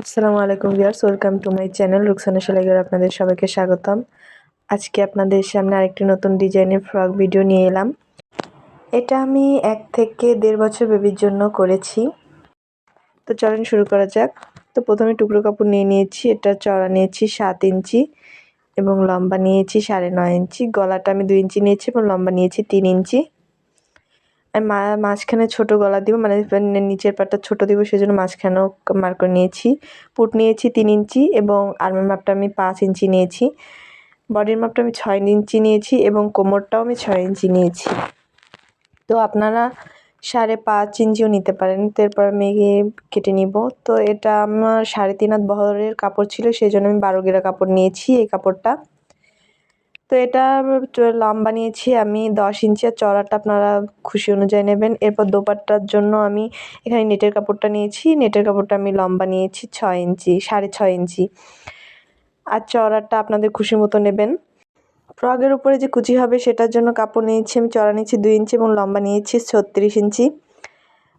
আসসালামু আলাইকুম viewers, welcome to my channel Ruksana সেলাইগার আপনাদের সবাইকে স্বাগতম। আজকে আপনাদের সামনে আরেকটি নতুন ডিজাইনের ফ্রক ভিডিও নিয়ে এলাম। এটা আমি এক থেকে দেড় বছর বেবির জন্য করেছি। তো চলেন শুরু করা যাক। তো প্রথমে টুকরো কাপড় নিয়ে নিয়েছি, এটা চড়া নিয়েছি সাত ইঞ্চি এবং লম্বা নিয়েছি সাড়ে নয় ইঞ্চি। গলাটা আমি দুই ইঞ্চি নিয়েছি এবং লম্বা নিয়েছি তিন ইঞ্চি। মাঝখানে ছোটো গলা দিব মানে নিচের পাটটা ছোট দিব, সেজন্য মাঝখানেও মার করে নিয়েছি। পুট নিয়েছি তিন ইঞ্চি এবং আর্মের মাপটা আমি পাঁচ ইঞ্চি নিয়েছি। বডির মাপটা আমি ছয় ইঞ্চি নিয়েছি এবং কোমরটাও আমি ছয় ইঞ্চি নিয়েছি। তো আপনারা সাড়ে পাঁচ ইঞ্চিও নিতে পারেন। তো এরপর আমি কেটে নিব। তো এটা আমার সাড়ে তিন হাত বহরের কাপড় ছিল সেই জন্য আমি বারো গেরা কাপড় নিয়েছি এই কাপড়টা। তো এটা লম্বা নিয়েছি আমি দশ ইঞ্চি আর চড়াটা আপনারা খুশি অনুযায়ী নেবেন। এরপর দোপাট্টার জন্য আমি এখানে নেটের কাপড়টা নিয়েছি। নেটের কাপড়টা আমি লম্বা নিয়েছি ছয় ইঞ্চি, সাড়ে ছয় ইঞ্চি। আর চড়াটা আপনাদের খুশি মতো নেবেন। ফ্রগের উপরে যে কুচি হবে সেটার জন্য কাপড় নিয়েছি আমি চড়া নিয়েছি দুই ইঞ্চি এবং লম্বা নিয়েছি ছত্রিশ ইঞ্চি।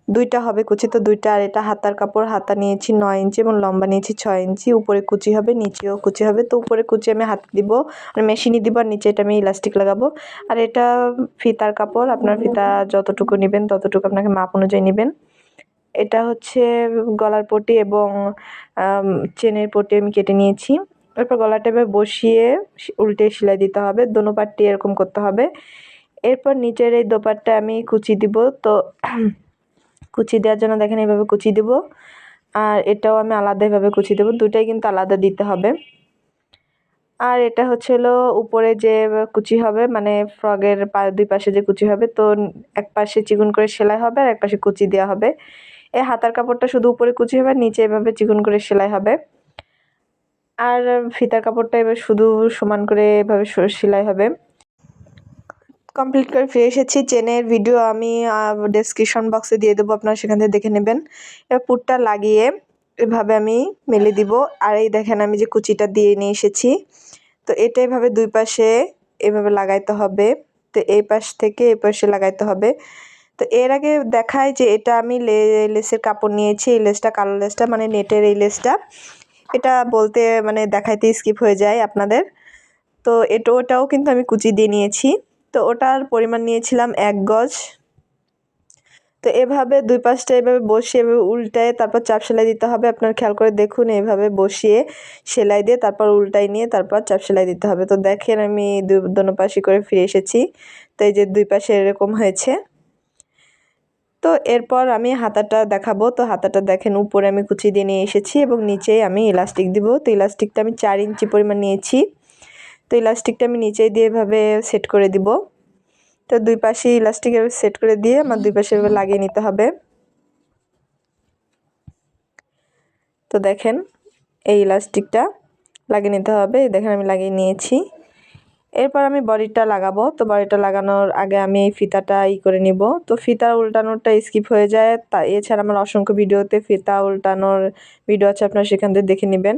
দুইটা হবে কুচি, তো দুইটা আর এটা হাতার কাপড়, হাতা নিয়েছি নয় ইঞ্চি এবং লম্বা নিয়েছি ছয় ইঞ্চি। উপরে কুচি হবে, নিচেও কুচি হবে। তো উপরে কুচি আমি হাত দিব মানে মেশিনই দিব আর নিচে এটা আমি ইলাস্টিক লাগাবো। আর এটা ফিতার কাপড়, আপনার ফিতা যতটুকু নেবেন ততটুকু আপনাকে মাপ অনুযায়ী নেবেন। এটা হচ্ছে গলার পটি এবং চেনের পটি আমি কেটে নিয়েছি। এরপর গলাটা এবার বসিয়ে উল্টে সেলাই দিতে হবে। দোনো পাটটি এরকম করতে হবে। এরপর নিচের এই দোপাট্টা আমি কুচি দিব। তো কুচি দেওয়ার জন্য দেখেন এইভাবে কুচি দেব। আর এটাও আমি আলাদা এভাবে কুচি দেবো দুটাই কিন্তু আলাদা দিতে হবে। আর এটা হচ্ছে হলো উপরে যে কুচি হবে মানে ফ্রগের পা, দুই পাশে যে কুচি হবে, তো এক পাশে চিকুন করে সেলাই হবে আর এক পাশে কুচি দেওয়া হবে। এই হাতার কাপড়টা শুধু উপরে কুচি হবে, নিচে এভাবে চিকুন করে সেলাই হবে। আর ফিতার কাপড়টা এবার শুধু সমান করে এভাবে সেলাই হবে। কমপ্লিট করে ফিরে এসেছি। চেনের ভিডিও আমি ডেসক্রিপশন বক্সে দিয়ে দেবো, আপনারা সেখান থেকে দেখে নেবেন। এবার পুটটা লাগিয়ে এভাবে আমি মেলে দিব। আর এই দেখেন আমি যে কুচিটা দিয়ে নিয়ে এসেছি। তো এটা এভাবে দুই পাশে এভাবে লাগাইতে হবে। তো এই পাশ থেকে এই পাশে লাগাইতে হবে। তো এর আগে দেখায় যে এটা আমি লেসের কাপড় নিয়েছি। এই লেসটা, কালো লেসটা মানে নেটের এই লেসটা। এটা বলতে মানে দেখাইতে স্কিপ হয়ে যায় আপনাদের। তো এটা, ওটাও কিন্তু আমি কুচি দিয়ে নিয়েছি। তো ওটার পরিমাণ নিয়েছিলাম এক গজ। তো এভাবে দুই পাশটা এভাবে বসিয়ে, এভাবে উল্টায়, তারপর চাপ সেলাই দিতে হবে। আপনার খেয়াল করে দেখুন, এভাবে বসিয়ে সেলাই দিয়ে তারপর উল্টাই নিয়ে তারপর চাপ সেলাই দিতে হবে। তো দেখেন আমি দুই দোনো পাশে করে ফিরে এসেছি। তো এই যে দুই পাশে এরকম হয়েছে। তো এরপর আমি হাতাটা দেখাবো। তো হাতাটা দেখেন, উপরে আমি কুচি দিয়ে নিয়ে এসেছি এবং নিচেই আমি ইলাস্টিক দিব। তো ইলাস্টিকটা আমি চার ইঞ্চি পরিমাণ নিয়েছি। তো ইলাস্টিকটা আমি নিচেই দিয়ে এভাবে সেট করে দিব। তো দুই পাশে ইলাস্টিক সেট করে দিয়ে আমার দুই পাশে এভাবে লাগিয়ে নিতে হবে। তো দেখেন, এই ইলাস্টিকটা লাগিয়ে নিতে হবে। দেখেন, আমি লাগিয়ে নিয়েছি। এরপর আমি বডিটা লাগাবো। তো বডিটা লাগানোর আগে আমি এই ফিতাটা ই করে নিব। তো ফিতা উল্টানোরটা স্কিপ হয়ে যায়। তা এছাড়া আমার অসংখ্য ভিডিওতে ফিতা উল্টানোর ভিডিও আছে। আপনারা সেখান থেকে দেখে নেবেন।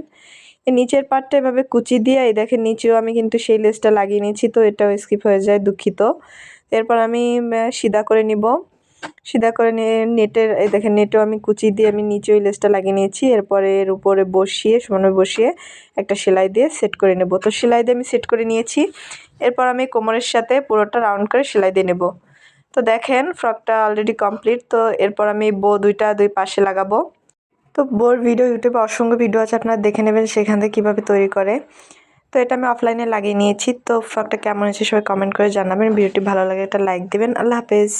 নিচের পার্টটা এভাবে কুচি দিয়ে, এই দেখেন নিচেও আমি কিন্তু সেই লেসটা লাগিয়ে নিয়েছি, তো এটাও স্কিপ হয়ে যায়, দুঃখিত। এরপর আমি সিধা করে নিব। সিধা করে নিয়ে নেটের, এই দেখেন নেটেও আমি কুচি দিয়ে আমি নিচে ওই লেসটা লাগিয়ে নিয়েছি। এরপরে এর উপরে বসিয়ে সমানভাবে বসিয়ে একটা সেলাই দিয়ে সেট করে নেব। তো সেলাই দিয়ে আমি সেট করে নিয়েছি। এরপর আমি কোমরের সাথে পুরোটা রাউন্ড করে সেলাই দিয়ে নেব। তো দেখেন ফ্রকটা অলরেডি কমপ্লিট তো এরপর আমি বো দুইটা দুই পাশে লাগাবো। তো বোর ভিডিও, ইউটিউবে অসংখ্য ভিডিও আছে, আপনারা দেখে নেবেন সেখান থেকে কীভাবে তৈরি করে। তো এটা আমি অফলাইনে লাগিয়ে নিয়েছি, তো ফ্রকটা কেমন হয়েছে সবাই কমেন্ট করে জানাবেন। ভিডিওটি ভালো লাগে একটা লাইক দেবেন। আল্লাহ হাফেজ।